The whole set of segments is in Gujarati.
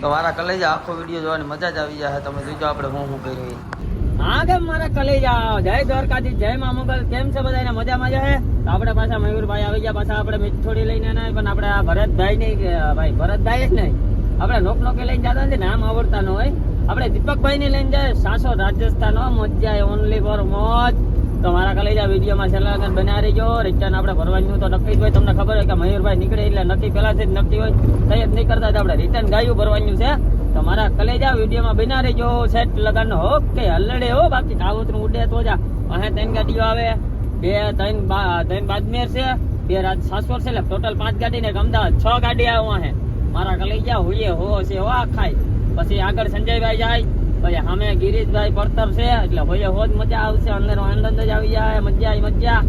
તો મારા કલેજા આખો વીડિયો જોવાની મજા જ આવી જાય તમે જોજો આપણે હું હું કરી હા, કેમ મારા કલેજા? જય દ્વારકાજી જય મા મોગલ. કેમ છે બધાને મજા મજા હે તો આપણે પાછા મયુરભાઈ આવી ગયા. પાછા આપણે મીઠોડી લઈને ના, પણ આપણે આ ભરતભાઈ નહીં ભાઈ ભરતભાઈ જ નહીં. આપણે નોક નોકે લઈને જતા ને નામ આવડતા ન હોય. આપણે દીપકભાઈ ને લઈને જાય, સાસો રાજસ્થાન હો મજા ઓનલી ફોર મોજ. તો મારા કલેજા વિડીયોમાં છેલ્લા લગન બના રહીજો. રિટર્ન આપણે ભરવાનું તો નક્કી જ હોય, તમને ખબર હોય કે મયુરભાઈ નીકળે એટલે નક્કી, પહેલાંથી જ નક્કી હોય. તઈ જ નહીં કરતા આપણે. રિટર્ન ગાયું ભરવાનું છે. તો મારા કલેજા વિડીયોમાં બના રહીજો. સેટ લગન ઓકે હલડે હો, બાકી કાવતરું ઉડે તો જા. અહીં ત્રણ ગાડીઓ આવે. બે, ત્રણ ત્રણ બાદમેર છે. બે રાજ સાસવર છે. એટલે ટોટલ પાંચ ગાડી ને અમદાવાદ છ ગાડી આવે અહીં. મારા કલેજા હોઈએ હો છે હો, આ ખાય. પછી આગળ સંજયભાઈ જાય પછી સામે ગિરીશભાઈ પડતર છે એટલે હોય હોજ મજા આવશે અંદર આનંદ જ આવી જાય મજા આવી મજા.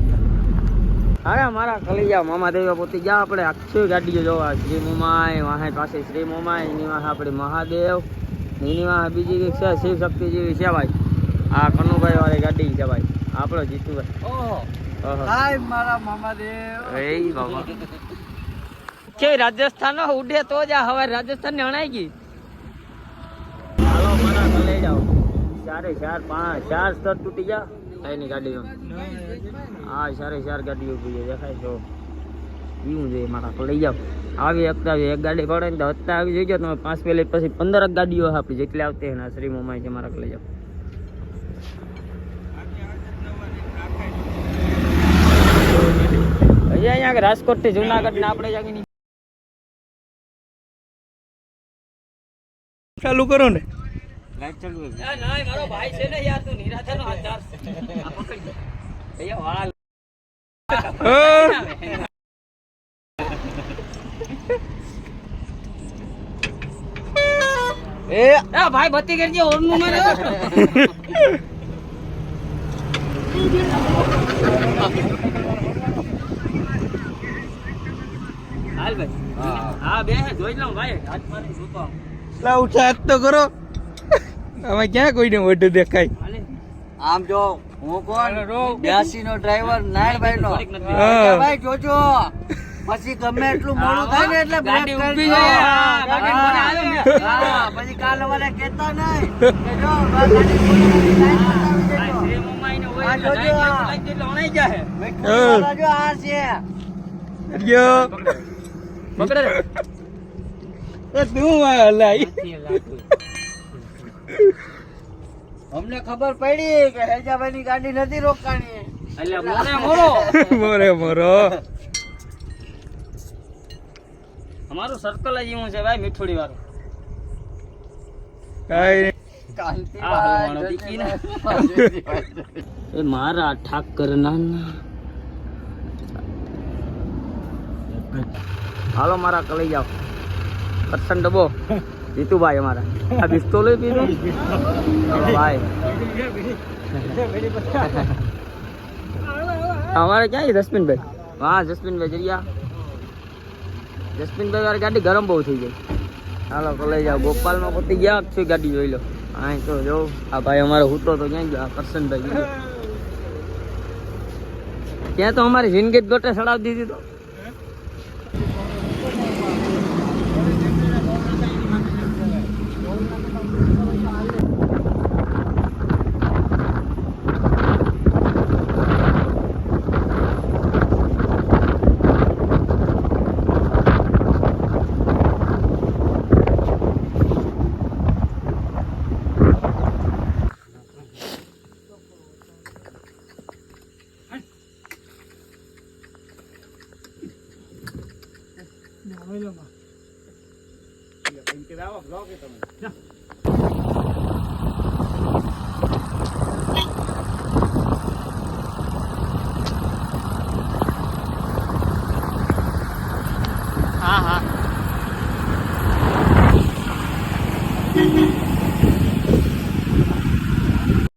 અરે મારા કલિયા મામા દેવા પોતી ગયા આપણે આખી ગાડીઓ જોવા? શ્રી મોમાય વાહે પાસે શ્રી મોમાય એની વાહે આપણે મહાદેવ એની વાહે બીજી કંઈક છે શિવ શક્તિ જેવી છે ભાઈ. આ કનુભાઈ વાળી ગાડી છે ભાઈ. આપણો જીતુભાઈ. ઓહો. હાય મારા મામાદેવ. એ બાબા. કે રાજસ્થાન ઉડે તો જ આ હવે રાજસ્થાન ને અણાઈ ગઈ. ચારે ચાર પાંચ, ચાર સ્તર તૂટી જા એની ગાડીઓ. હા સારે ચાર ગાડીઓ ઊભી દેખાય તો એવું છે મારા લઈ જાઓ. આવી એકતા એક ગાડી પડે ને તો અત્યારે આવી જઈજો તમે પાંચ પેલે, પછી પંદર ગાડીઓ આપણી, જેટલી આવતી એના શ્રી મોમાઈ છે મારા લઈ જાઓ. અહીંયા રાજકોટથી જુનાગઢ ને આપણે જાગીની ચાલુ કરો ને. લાઈટ ચાલુ ના ના મારો ભાઈ છે ને યાર તું નિરાધાનો આધાર છે. આ પકડી લે. વાળા એ! આ ભાઈ બત્તી કરજે મારે. હાલ ભાઈ. હા. બે હે જોઈ લઉં ભાઈ. હાથ મારી લા ઉઠા તો કરો. અમે ક્યાં કોઈને મોઢું દેખાય? આમ જો હું કોણ? બ્યાસી નો ડ્રાઈવર નાયણભાઈ નો. ભાઈ જોજો પછી ગમે એટલું મોડું થાય ને એટલે ગાડી બ્રેક. હા, પછી કાલ અમારે કેતા નહીં કે જો ગાડી તું લાગતું. અમને ખબર પડી કે હેજાભાઈ ની ગાડી નથી રોકાણી. એટલે મોરે મોરો. મોરે મોરો. અમારું સર્કલ જ એવું છે ભાઈ મીઠોડી વાળું કાંઈ મારા ઠાકર નાના. હાલો મારા કલઈ જાઓ કરશન ડબ્બો જીતુભાઈ અમારા આ પિસ્તોલ પીધું હાલો ભાઈ અમારે ક્યાં છે જસમીનભાઈ હા જસમીનભાઈ જરિયા જસમીનભાઈ વાળી ગાડી ગરમ બહુ થઈ ગઈ હાલો કલઈ જાઓ ગોપાલમાં પતી ગયા છે ગાડી જોઈ લો અહીં તો જો આ ભાઈ અમારો હૂતો તો ક્યાં ગયો આ કરશનભાઈ ગયો ત્યાં તો અમારી જિંદગી જ ગોટે સડાવી દીધી તો કોયલોમાં એમ કે આવા બ્લોક એ તમે હા હા